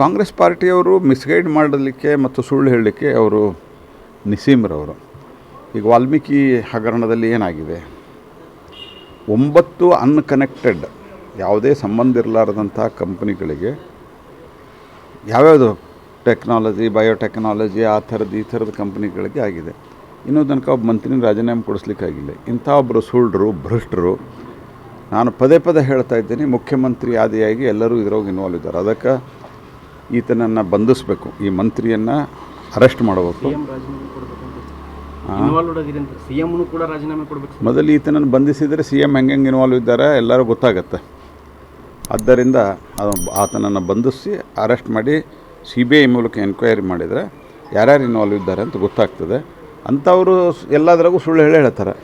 Congress ಪಾರ್ಟಿಯವರು misguide ಮಾಡಲಿಕ್ಕೆ ಮತ್ತು ಸುಳ್ಳು ಹೇಳಲಿಕ್ಕೆ ಅವರು ನಿಸೀಮ್ರವರು. ಈಗ ವಾಲ್ಮೀಕಿ ಹಗರಣದಲ್ಲಿ ಏನಾಗಿದೆ? ಒಂಬತ್ತು ಅನ್ಕನೆಕ್ಟೆಡ್ ಯಾವುದೇ ಸಂಬಂಧ ಇರಲಾರದಂಥ ಕಂಪ್ನಿಗಳಿಗೆ ಯಾವ್ಯಾವುದು ಟೆಕ್ನಾಲಜಿ ಬಯೋಟೆಕ್ನಾಲಜಿ ಆ ಥರದ್ದು ಈ ಥರದ ಕಂಪ್ನಿಗಳಿಗೆ ಆಗಿದೆ. ಇನ್ನೂ ತನಕ ಒಬ್ಬ ಮಂತ್ರಿನ ರಾಜೀನಾಮೆ ಕೊಡಿಸ್ಲಿಕ್ಕಾಗಿಲ್ಲ. ಇಂಥ ಒಬ್ಬರು ಸುಳ್ಳರು ಭ್ರಷ್ಟರು, ನಾನು ಪದೇ ಪದೇ ಹೇಳ್ತಾ ಇದ್ದೀನಿ, ಮುಖ್ಯಮಂತ್ರಿ ಆದಿಯಾಗಿ ಎಲ್ಲರೂ ಇದ್ರೊಳಗೆ ಇನ್ವಾಲ್ವ್ ಇದ್ದಾರೆ. ಅದಕ್ಕೆ ಈತನನ್ನು ಬಂಧಿಸಬೇಕು ಈ ಮಂತ್ರಿಯನ್ನು ಅರೆಸ್ಟ್ ಮಾಡಬೇಕು. ಮೊದಲು ಈತನನ್ನು ಬಂಧಿಸಿದರೆ ಸಿ ಎಂ ಹೆಂಗೆ ಹೆಂಗೆ ಇನ್ವಾಲ್ವ್ ಇದ್ದಾರೆ ಎಲ್ಲರೂ ಗೊತ್ತಾಗತ್ತೆ. ಆದ್ದರಿಂದ ಅದು ಆತನನ್ನು ಬಂಧಿಸಿ ಅರೆಸ್ಟ್ ಮಾಡಿ ಸಿ ಬಿ ಐ ಮೂಲಕ ಎನ್ಕ್ವೈರಿ ಮಾಡಿದರೆ ಯಾರ್ಯಾರು ಇನ್ವಾಲ್ವ್ ಇದ್ದಾರೆ ಅಂತ ಗೊತ್ತಾಗ್ತದೆ. ಅಂಥವರು ಎಲ್ಲದರಾಗೂ ಸುಳ್ಳು ಹೇಳಿ ಹೇಳ್ತಾರೆ.